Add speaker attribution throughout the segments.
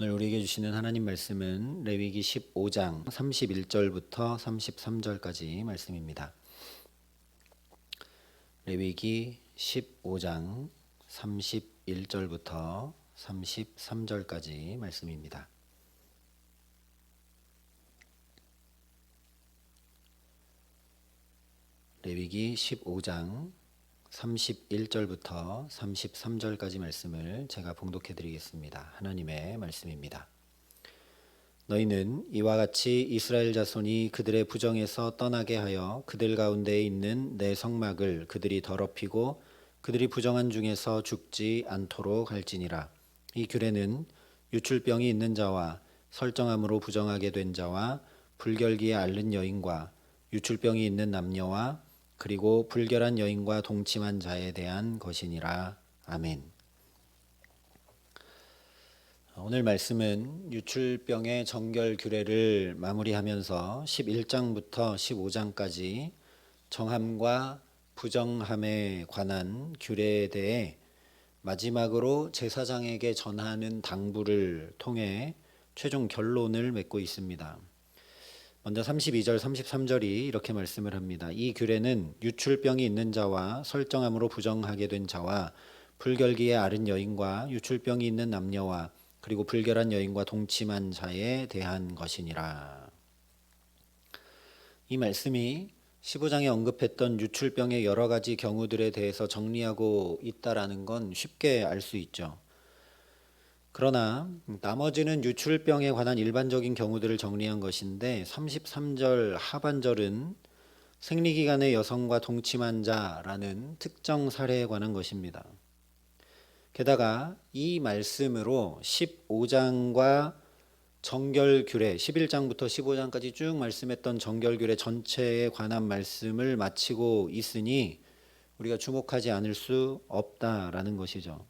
Speaker 1: 오늘 우리에게 주시는 하나님 말씀은 레위기 15장 31절부터 33절까지 말씀입니다. 레위기 15장 31절부터 33절까지 말씀입니다. 레위기 15장 31절부터 33절까지 말씀을 제가 봉독해 드리겠습니다. 하나님의 말씀입니다. 너희는 이와 같이 이스라엘 자손이 그들의 부정에서 떠나게 하여 그들 가운데에 있는 내 성막을 그들이 더럽히고 그들이 부정한 중에서 죽지 않도록 할지니라. 이 규례는 유출병이 있는 자와 설정함으로 부정하게 된 자와 불결기에 앓는 여인과 유출병이 있는 남녀와 그리고 불결한 여인과 동침한 자에 대한 것이니라. 아멘. 오늘 말씀은 유출병의 정결 규례를 마무리하면서 11장부터 15장까지 정함과 부정함에 관한 규례에 대해 마지막으로 제사장에게 전하는 당부를 통해 최종 결론을 맺고 있습니다. 먼저 32절 33절이 이렇게 말씀을 합니다. 이 규례는 유출병이 있는 자와 설정함으로 부정하게 된 자와 불결기에 앓은 여인과 유출병이 있는 남녀와 그리고 불결한 여인과 동침한 자에 대한 것이니라. 이 말씀이 15장에 언급했던 유출병의 여러 가지 경우들에 대해서 정리하고 있다라는 건 쉽게 알 수 있죠. 그러나 나머지는 유출병에 관한 일반적인 경우들을 정리한 것인데 33절 하반절은 생리기간의 여성과 동침한 자라는 특정 사례에 관한 것입니다. 게다가 이 말씀으로 15장과 정결규례 11장부터 15장까지 쭉 말씀했던 정결규례 전체에 관한 말씀을 마치고 있으니 우리가 주목하지 않을 수 없다라는 것이죠.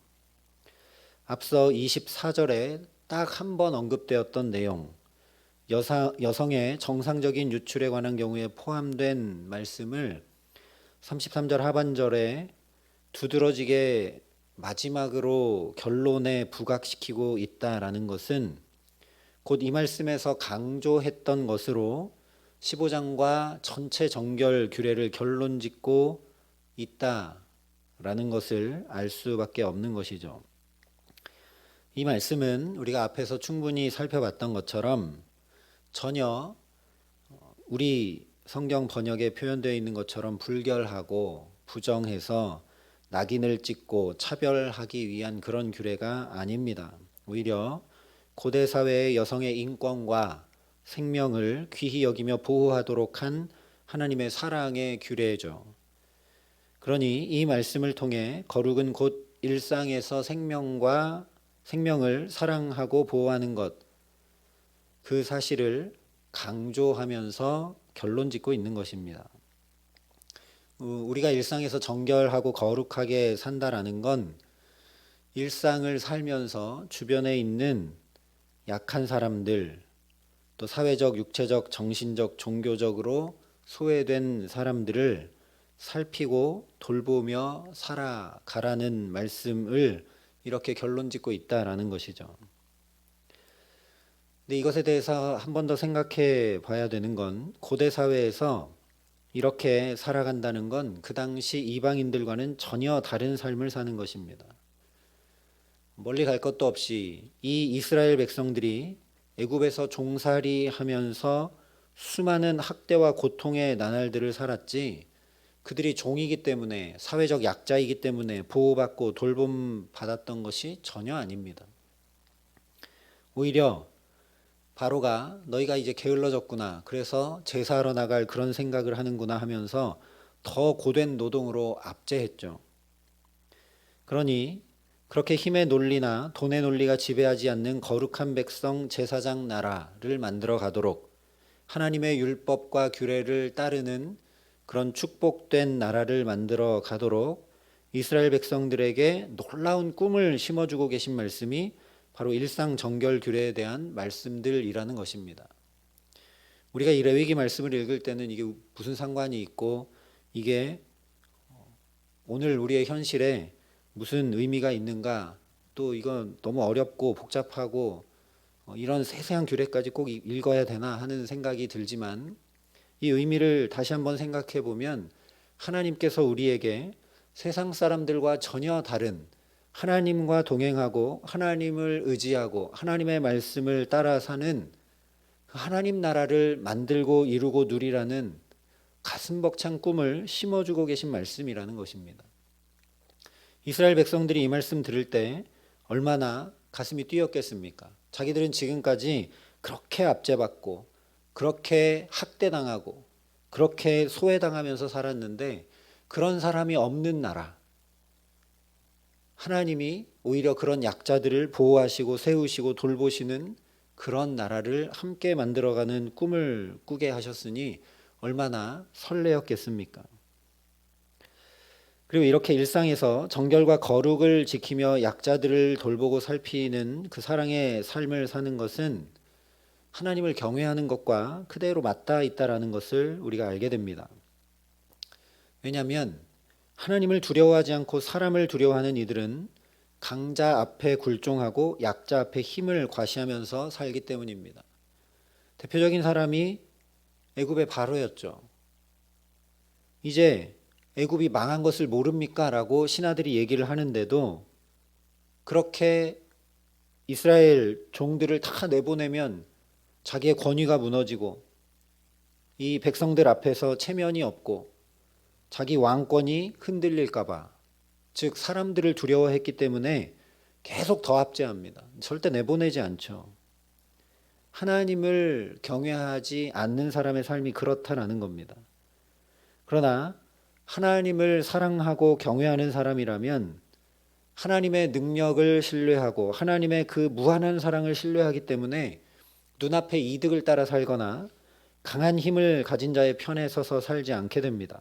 Speaker 1: 앞서 24절에 딱 한 번 언급되었던 내용, 여사, 여성의 정상적인 유출에 관한 경우에 포함된 말씀을 33절 하반절에 두드러지게 마지막으로 결론에 부각시키고 있다라는 것은 곧 이 말씀에서 강조했던 것으로 15장과 전체 정결 규례를 결론 짓고 있다라는 것을 알 수밖에 없는 것이죠. 이 말씀은 우리가 앞에서 충분히 살펴봤던 것처럼 전혀 우리 성경 번역에 표현되어 있는 것처럼 불결하고 부정해서 낙인을 찍고 차별하기 위한 그런 규례가 아닙니다. 오히려 고대 사회의 여성의 인권과 생명을 귀히 여기며 보호하도록 한 하나님의 사랑의 규례죠. 그러니 이 말씀을 통해 거룩은 곧 일상에서 생명과 생명을 사랑하고 보호하는 것, 그 사실을 강조하면서 결론 짓고 있는 것입니다. 어, 우리가 일상에서 정결하고 거룩하게 산다라는 건 일상을 살면서 주변에 있는 약한 사람들, 또 사회적, 육체적, 정신적, 종교적으로 소외된 사람들을 살피고 돌보며 살아가라는 말씀을 이렇게 결론 짓고 있다라는 것이죠. 근데 이것에 대해서 한 번 더 생각해 봐야 되는 건 고대 사회에서 이렇게 살아간다는 건 그 당시 이방인들과는 전혀 다른 삶을 사는 것입니다. 멀리 갈 것도 없이 이 이스라엘 백성들이 애굽에서 종살이 하면서 수많은 학대와 고통의 나날들을 살았지 그들이 종이기 때문에 사회적 약자이기 때문에 보호받고 돌봄 받았던 것이 전혀 아닙니다. 오히려 바로가 너희가 이제 게을러졌구나. 그래서 제사하러 나갈 그런 생각을 하는구나 하면서 더 고된 노동으로 압제했죠. 그러니 그렇게 힘의 논리나 돈의 논리가 지배하지 않는 거룩한 백성 제사장 나라를 만들어 가도록 하나님의 율법과 규례를 따르는 그런 축복된 나라를 만들어 가도록 이스라엘 백성들에게 놀라운 꿈을 심어주고 계신 말씀이 바로 일상 정결 규례에 대한 말씀들이라는 것입니다. 우리가 이 레위기 말씀을 읽을 때는 이게 무슨 상관이 있고 이게 오늘 우리의 현실에 무슨 의미가 있는가 또 이건 너무 어렵고 복잡하고 어, 이런 세세한 규례까지 꼭 이- 읽어야 되나 하는 생각이 들지만 이 의미를 다시 한번 생각해 보면 하나님께서 우리에게 세상 사람들과 전혀 다른 하나님과 동행하고 하나님을 의지하고 하나님의 말씀을 따라 사는 그 하나님 나라를 만들고 이루고 누리라는 가슴 벅찬 꿈을 심어주고 계신 말씀이라는 것입니다. 이스라엘 백성들이 이 말씀 들을 때 얼마나 가슴이 뛰었겠습니까? 자기들은 지금까지 그렇게 압제받고 그렇게 학대당하고 그렇게 소외당하면서 살았는데 그런 사람이 없는 나라 하나님이 오히려 그런 약자들을 보호하시고 세우시고 돌보시는 그런 나라를 함께 만들어가는 꿈을 꾸게 하셨으니 얼마나 설레었겠습니까? 그리고 이렇게 일상에서 정결과 거룩을 지키며 약자들을 돌보고 살피는 그 사랑의 삶을 사는 것은 하나님을 경외하는 것과 그대로 맞닿아 있다라는 것을 우리가 알게 됩니다. 왜냐하면 하나님을 두려워하지 않고 사람을 두려워하는 이들은 강자 앞에 굴종하고 약자 앞에 힘을 과시하면서 살기 때문입니다. 대표적인 사람이 애굽의 바로였죠. 이제 애굽이 망한 것을 모릅니까 라고 신하들이 얘기를 하는데도 그렇게 이스라엘 종들을 다 내보내면 자기의 권위가 무너지고 이 백성들 앞에서 체면이 없고 자기 왕권이 흔들릴까봐 즉 사람들을 두려워했기 때문에 계속 더 압제합니다. 절대 내보내지 않죠. 하나님을 경외하지 않는 사람의 삶이 그렇다라는 겁니다. 그러나 하나님을 사랑하고 경외하는 사람이라면 하나님의 능력을 신뢰하고 하나님의 그 무한한 사랑을 신뢰하기 때문에 눈앞의 이득을 따라 살거나 강한 힘을 가진 자의 편에 서서 살지 않게 됩니다.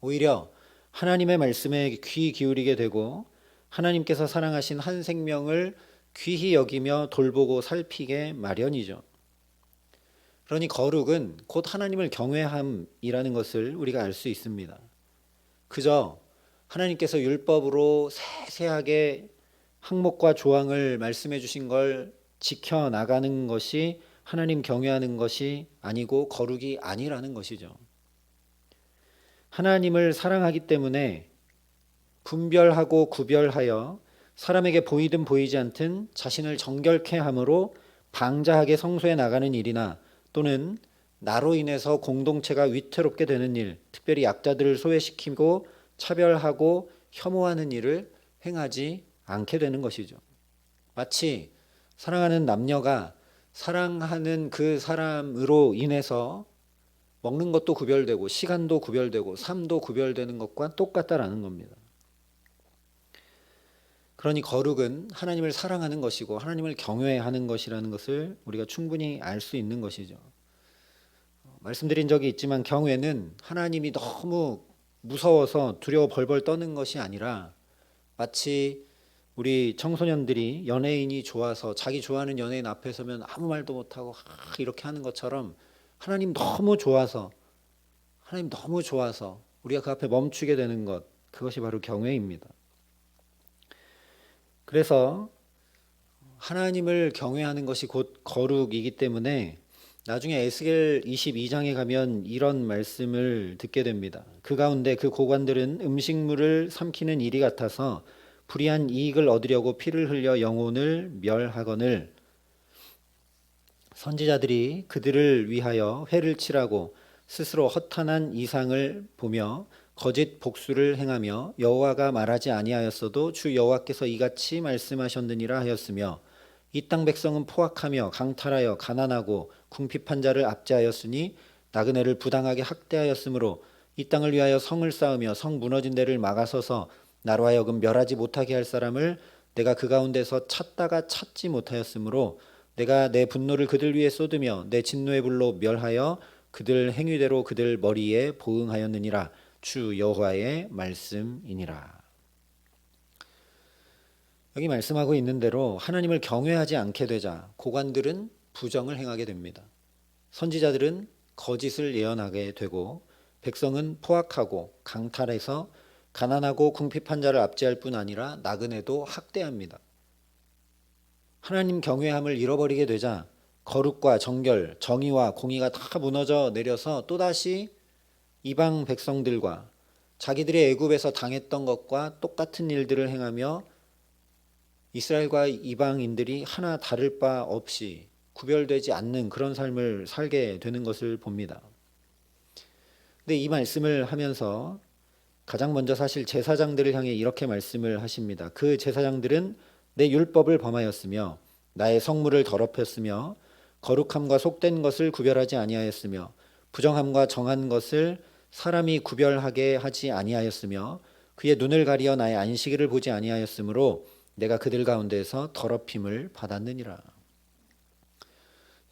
Speaker 1: 오히려 하나님의 말씀에 귀 기울이게 되고 하나님께서 사랑하신 한 생명을 귀히 여기며 돌보고 살피게 마련이죠. 그러니 거룩은 곧 하나님을 경외함이라는 것을 우리가 알 수 있습니다. 그저 하나님께서 율법으로 세세하게 항목과 조항을 말씀해 주신 걸 지켜 나가는 것이 하나님 경외하는 것이 아니고 거룩이 아니라는 것이죠. 하나님을 사랑하기 때문에 분별하고 구별하여 사람에게 보이든 보이지 않든 자신을 정결케 함으로 방자하게 성소에 나가는 일이나 또는 나로 인해서 공동체가 위태롭게 되는 일, 특별히 약자들을 소외시키고 차별하고 혐오하는 일을 행하지 않게 되는 것이죠. 마치 사랑하는 남녀가 사랑하는 그 사람으로 인해서 먹는 것도 구별되고 시간도 구별되고 삶도 구별되는 것과 똑같다라는 겁니다. 그러니 거룩은 하나님을 사랑하는 것이고 하나님을 경외하는 것이라는 것을 우리가 충분히 알 수 있는 것이죠. 말씀드린 적이 있지만 경외는 하나님이 너무 무서워서 두려워 벌벌 떠는 것이 아니라 마치 우리 청소년들이 연예인이 좋아서 자기 좋아하는 연예인 앞에 서면 아무 말도 못하고 이렇게 하는 것처럼 하나님 너무 좋아서 하나님 너무 좋아서 우리가 그 앞에 멈추게 되는 것 그것이 바로 경외입니다. 그래서 하나님을 경외하는 것이 곧 거룩이기 때문에 나중에 에스겔 22장에 가면 이런 말씀을 듣게 됩니다. 그 가운데 그 고관들은 음식물을 삼키는 일이 같아서 불의한 이익을 얻으려고 피를 흘려 영혼을 멸하거늘 선지자들이 그들을 위하여 회를 칠하고 스스로 허탄한 이상을 보며 거짓 복수를 행하며 여호와가 말하지 아니하였어도 주 여호와께서 이같이 말씀하셨느니라 하였으며 이 땅 백성은 포악하며 강탈하여 가난하고 궁핍한 자를 압제하였으니 나그네를 부당하게 학대하였으므로 이 땅을 위하여 성을 쌓으며 성 무너진 데를 막아서서 나로 하여금 멸하지 못하게 할 사람을 내가 그 가운데서 찾다가 찾지 못하였으므로 내가 내 분노를 그들 위에 쏟으며 내 진노의 불로 멸하여 그들 행위대로 그들 머리에 보응하였느니라 주 여호와의 말씀이니라. 여기 말씀하고 있는 대로 하나님을 경외하지 않게 되자 고관들은 부정을 행하게 됩니다. 선지자들은 거짓을 예언하게 되고 백성은 포악하고 강탈해서 가난하고 궁핍한 자를 압제할 뿐 아니라 나그네도 학대합니다. 하나님 경외함을 잃어버리게 되자 거룩과 정결, 정의와 공의가 다 무너져 내려서 또다시 이방 백성들과 자기들이 애굽에서 당했던 것과 똑같은 일들을 행하며 이스라엘과 이방인들이 하나 다를 바 없이 구별되지 않는 그런 삶을 살게 되는 것을 봅니다. 근데 이 말씀을 하면서 가장 먼저 사실 제사장들을 향해 이렇게 말씀을 하십니다. 그 제사장들은 내 율법을 범하였으며 나의 성물을 더럽혔으며 거룩함과 속된 것을 구별하지 아니하였으며 부정함과 정한 것을 사람이 구별하게 하지 아니하였으며 그의 눈을 가리어 나의 안식일을 보지 아니하였으므로 내가 그들 가운데서 더럽힘을 받았느니라.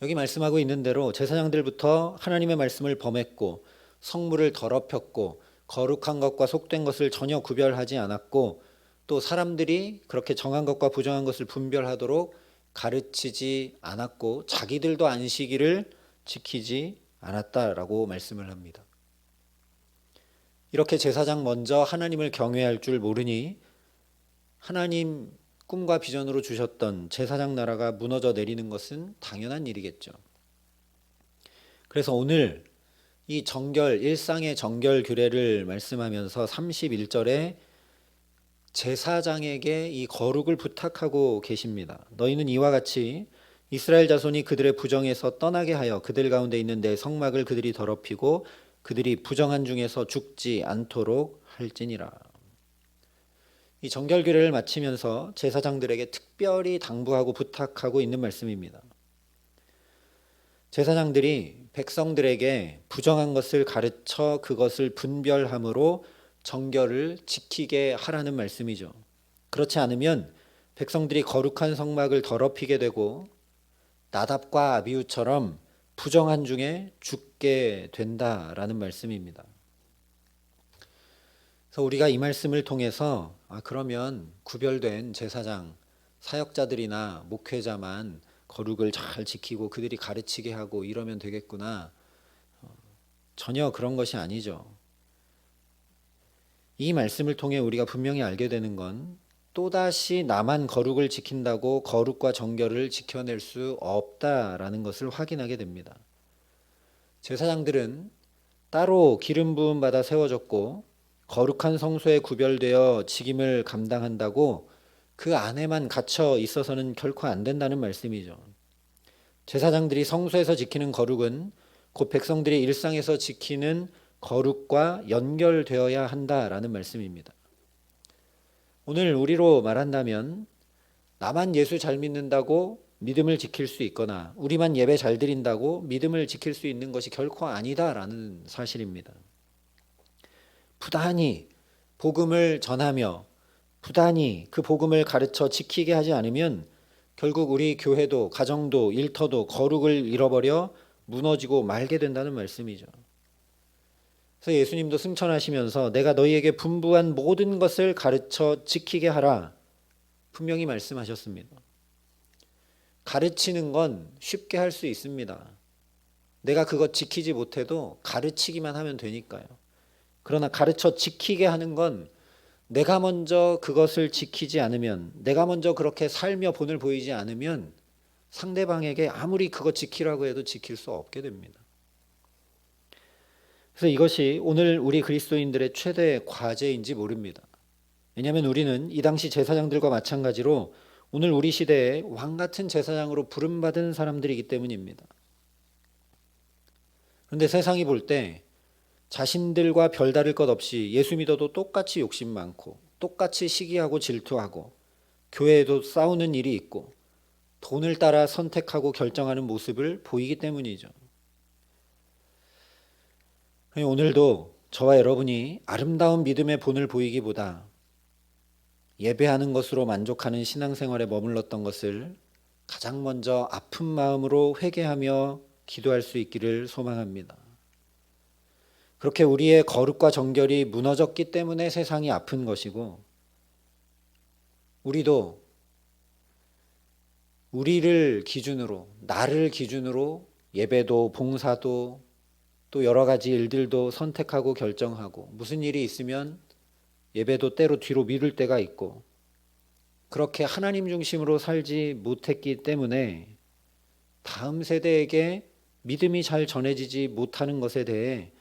Speaker 1: 여기 말씀하고 있는 대로 제사장들부터 하나님의 말씀을 범했고 성물을 더럽혔고 거룩한 것과 속된 것을 전혀 구별하지 않았고 또 사람들이 그렇게 정한 것과 부정한 것을 분별하도록 가르치지 않았고 자기들도 안식일을 지키지 않았다라고 말씀을 합니다. 이렇게 제사장 먼저 하나님을 경외할 줄 모르니 하나님 꿈과 비전으로 주셨던 제사장 나라가 무너져 내리는 것은 당연한 일이겠죠. 그래서 오늘 이 정결 일상의 정결 규례를 말씀하면서 31절에 제사장에게 이 거룩을 부탁하고 계십니다. 너희는 이와 같이 이스라엘 자손이 그들의 부정에서 떠나게 하여 그들 가운데 있는 내 성막을 그들이 더럽히고 그들이 부정한 중에서 죽지 않도록 할지니라. 이 정결 규례를 마치면서 제사장들에게 특별히 당부하고 부탁하고 있는 말씀입니다. 제사장들이 백성들에게 부정한 것을 가르쳐 그것을 분별함으로 정결을 지키게 하라는 말씀이죠. 그렇지 않으면 백성들이 거룩한 성막을 더럽히게 되고 나답과 아비우처럼 부정한 중에 죽게 된다라는 말씀입니다. 그래서 우리가 이 말씀을 통해서 아 그러면 구별된 제사장 사역자들이나 목회자만 거룩을 잘 지키고 그들이 가르치게 하고 이러면 되겠구나. 어, 전혀 그런 것이 아니죠. 이 말씀을 통해 우리가 분명히 알게 되는 건 또다시 나만 거룩을 지킨다고 거룩과 정결을 지켜낼 수 없다라는 것을 확인하게 됩니다. 제사장들은 따로 기름 부음 받아 세워졌고 거룩한 성소에 구별되어 직임을 감당한다고 그 안에만 갇혀 있어서는 결코 안 된다는 말씀이죠. 제사장들이 성소에서 지키는 거룩은 곧 백성들이 일상에서 지키는 거룩과 연결되어야 한다라는 말씀입니다. 오늘 우리로 말한다면 나만 예수 잘 믿는다고 믿음을 지킬 수 있거나 우리만 예배 잘 드린다고 믿음을 지킬 수 있는 것이 결코 아니다라는 사실입니다. 부단히 복음을 전하며 부단히 그 복음을 가르쳐 지키게 하지 않으면 결국 우리 교회도 가정도 일터도 거룩을 잃어버려 무너지고 말게 된다는 말씀이죠. 그래서 예수님도 승천하시면서 내가 너희에게 분부한 모든 것을 가르쳐 지키게 하라 분명히 말씀하셨습니다. 가르치는 건 쉽게 할 수 있습니다. 내가 그것 지키지 못해도 가르치기만 하면 되니까요. 그러나 가르쳐 지키게 하는 건 내가 먼저 그것을 지키지 않으면, 내가 먼저 그렇게 살며 본을 보이지 않으면 상대방에게 아무리 그것 지키라고 해도 지킬 수 없게 됩니다. 그래서 이것이 오늘 우리 그리스도인들의 최대 과제인지 모릅니다. 왜냐하면 우리는 이 당시 제사장들과 마찬가지로 오늘 우리 시대에 왕 같은 제사장으로 부름받은 사람들이기 때문입니다. 그런데 세상이 볼 때 자신들과 별다를 것 없이 예수 믿어도 똑같이 욕심 많고 똑같이 시기하고 질투하고 교회에도 싸우는 일이 있고 돈을 따라 선택하고 결정하는 모습을 보이기 때문이죠. 오늘도 저와 여러분이 아름다운 믿음의 본을 보이기보다 예배하는 것으로 만족하는 신앙생활에 머물렀던 것을 가장 먼저 아픈 마음으로 회개하며 기도할 수 있기를 소망합니다. 그렇게 우리의 거룩과 정결이 무너졌기 때문에 세상이 아픈 것이고, 우리도 우리를 기준으로, 나를 기준으로 예배도 봉사도 또 여러 가지 일들도 선택하고 결정하고 무슨 일이 있으면 예배도 때로 뒤로 미룰 때가 있고 그렇게 하나님 중심으로 살지 못했기 때문에 다음 세대에게 믿음이 잘 전해지지 못하는 것에 대해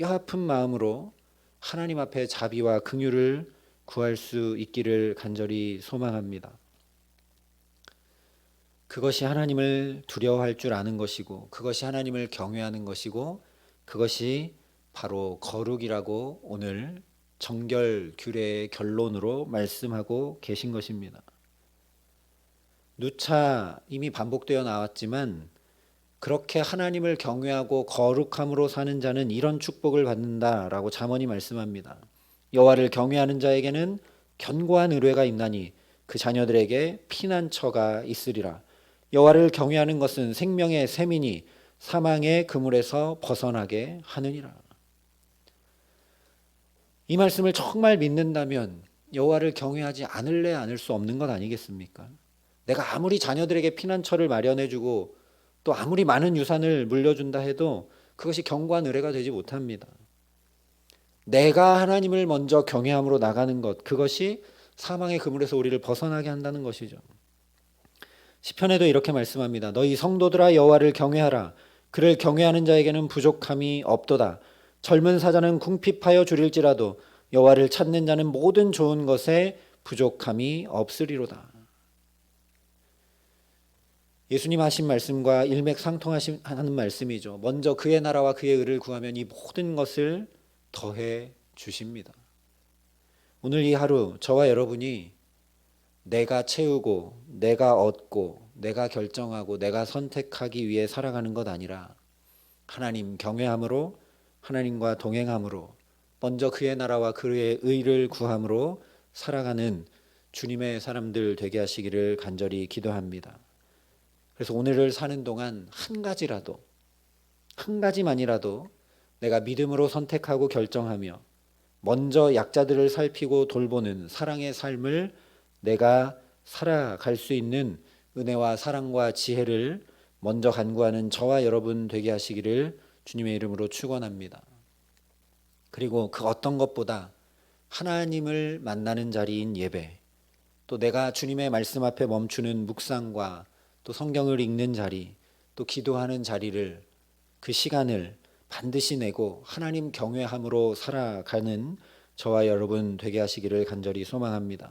Speaker 1: 뼈아픈 마음으로 하나님 앞에 자비와 긍휼을 구할 수 있기를 간절히 소망합니다. 그것이 하나님을 두려워할 줄 아는 것이고 그것이 하나님을 경외하는 것이고 그것이 바로 거룩이라고 오늘 정결 규례의 결론으로 말씀하고 계신 것입니다. 누차 이미 반복되어 나왔지만 그렇게 하나님을 경외하고 거룩함으로 사는 자는 이런 축복을 받는다라고 잠언이 말씀합니다. 여호와를 경외하는 자에게는 견고한 의뢰가 있나니 그 자녀들에게 피난처가 있으리라. 여호와를 경외하는 것은 생명의 샘이니 사망의 그물에서 벗어나게 하느니라. 이 말씀을 정말 믿는다면 여호와를 경외하지 않을래 않을 수 없는 것 아니겠습니까? 내가 아무리 자녀들에게 피난처를 마련해 주고 또 아무리 많은 유산을 물려준다 해도 그것이 견고한 의뢰가 되지 못합니다. 내가 하나님을 먼저 경외함으로 나가는 것 그것이 사망의 그물에서 우리를 벗어나게 한다는 것이죠. 시편에도 이렇게 말씀합니다. 너희 성도들아 여호와를 경외하라. 그를 경외하는 자에게는 부족함이 없도다. 젊은 사자는 궁핍하여 줄일지라도 여호와를 찾는 자는 모든 좋은 것에 부족함이 없으리로다. 예수님 하신 말씀과 일맥상통하는 말씀이죠. 먼저 그의 나라와 그의 의를 구하면 이 모든 것을 더해 주십니다. 오늘 이 하루 저와 여러분이 내가 채우고 내가 얻고 내가 결정하고 내가 선택하기 위해 살아가는 것 아니라 하나님 경외함으로 하나님과 동행함으로 먼저 그의 나라와 그의 의를 구함으로 살아가는 주님의 사람들 되게 하시기를 간절히 기도합니다. 그래서 오늘을 사는 동안 한 가지라도 한 가지만이라도 내가 믿음으로 선택하고 결정하며 먼저 약자들을 살피고 돌보는 사랑의 삶을 내가 살아갈 수 있는 은혜와 사랑과 지혜를 먼저 간구하는 저와 여러분 되게 하시기를 주님의 이름으로 축원합니다. 그리고 그 어떤 것보다 하나님을 만나는 자리인 예배, 또 내가 주님의 말씀 앞에 멈추는 묵상과 또 성경을 읽는 자리, 또 기도하는 자리를 그 시간을 반드시 내고 하나님 경외함으로 살아가는 저와 여러분 되게 하시기를 간절히 소망합니다.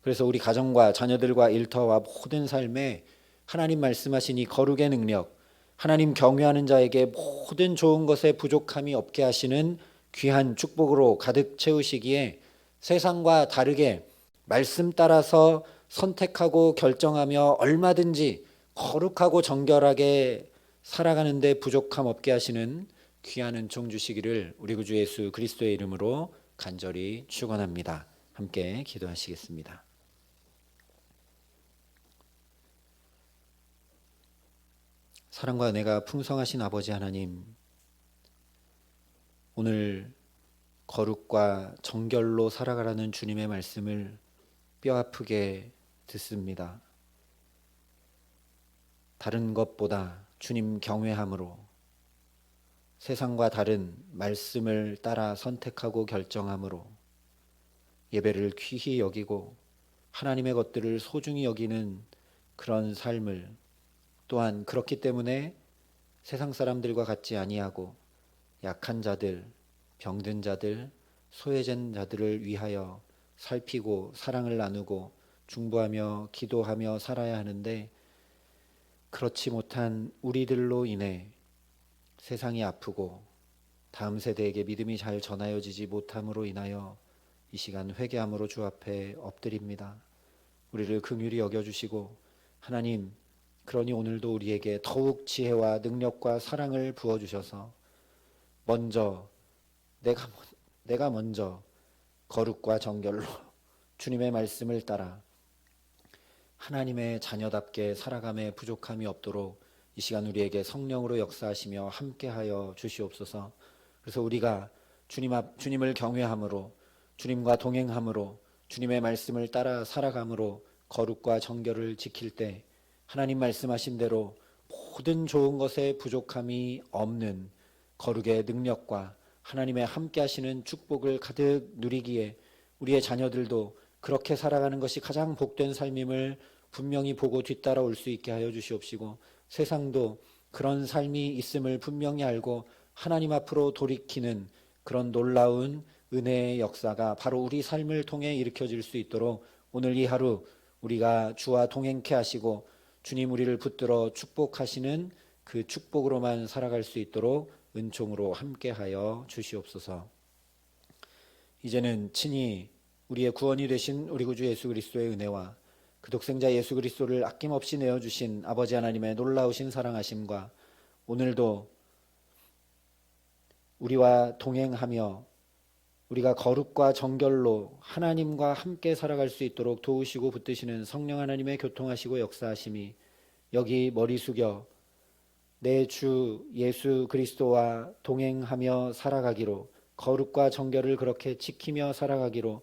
Speaker 1: 그래서 우리 가정과 자녀들과 일터와 모든 삶에 하나님 말씀하신 이 거룩의 능력, 하나님 경외하는 자에게 모든 좋은 것에 부족함이 없게 하시는 귀한 축복으로 가득 채우시기에 세상과 다르게 말씀 따라서 선택하고 결정하며 얼마든지 거룩하고 정결하게 살아가는데 부족함 없게 하시는 귀한 은총 주시기를 우리 구주 예수 그리스도의 이름으로 간절히 축원합니다. 함께 기도하시겠습니다. 사랑과 내가 풍성하신 아버지 하나님, 오늘 거룩과 정결로 살아가라는 주님의 말씀을 뼈 아프게 듣습니다. 다른 것보다 주님 경외함으로 세상과 다른 말씀을 따라 선택하고 결정함으로 예배를 귀히 여기고 하나님의 것들을 소중히 여기는 그런 삶을 또한 그렇기 때문에 세상 사람들과 같지 아니하고 약한 자들, 병든 자들, 소외된 자들을 위하여 살피고 사랑을 나누고 중보하며 기도하며 살아야 하는데 그렇지 못한 우리들로 인해 세상이 아프고 다음 세대에게 믿음이 잘 전하여지지 못함으로 인하여 이 시간 회개함으로 주 앞에 엎드립니다. 우리를 긍휼히 여겨 주시고 하나님 그러니 오늘도 우리에게 더욱 지혜와 능력과 사랑을 부어 주셔서 먼저 내가 내가 먼저 거룩과 정결로 주님의 말씀을 따라 하나님의 자녀답게 살아감에 부족함이 없도록 이 시간 우리에게 성령으로 역사하시며 함께하여 주시옵소서. 그래서 우리가 주님 앞 주님을 경외함으로 주님과 동행함으로 주님의 말씀을 따라 살아감으로 거룩과 정결을 지킬 때 하나님 말씀하신 대로 모든 좋은 것에 부족함이 없는 거룩의 능력과 하나님의 함께 하시는 축복을 가득 누리기에 우리의 자녀들도 그렇게 살아가는 것이 가장 복된 삶임을 분명히 보고 뒤따라올 수 있게 하여 주시옵시고 세상도 그런 삶이 있음을 분명히 알고 하나님 앞으로 돌이키는 그런 놀라운 은혜의 역사가 바로 우리 삶을 통해 일으켜질 수 있도록 오늘 이 하루 우리가 주와 동행케 하시고 주님 우리를 붙들어 축복하시는 그 축복으로만 살아갈 수 있도록 은총으로 함께하여 주시옵소서. 이제는 친히 우리의 구원이 되신 우리 구주 예수 그리스도의 은혜와 그 독생자 예수 그리스도를 아낌없이 내어 주신 아버지 하나님의 놀라우신 사랑하심과 오늘도 우리와 동행하며 우리가 거룩과 정결로 하나님과 함께 살아갈 수 있도록 도우시고 붙드시는 성령 하나님의 교통하시고 역사하심이 여기 머리 숙여 내 주 예수 그리스도와 동행하며 살아가기로 거룩과 정결을 그렇게 지키며 살아가기로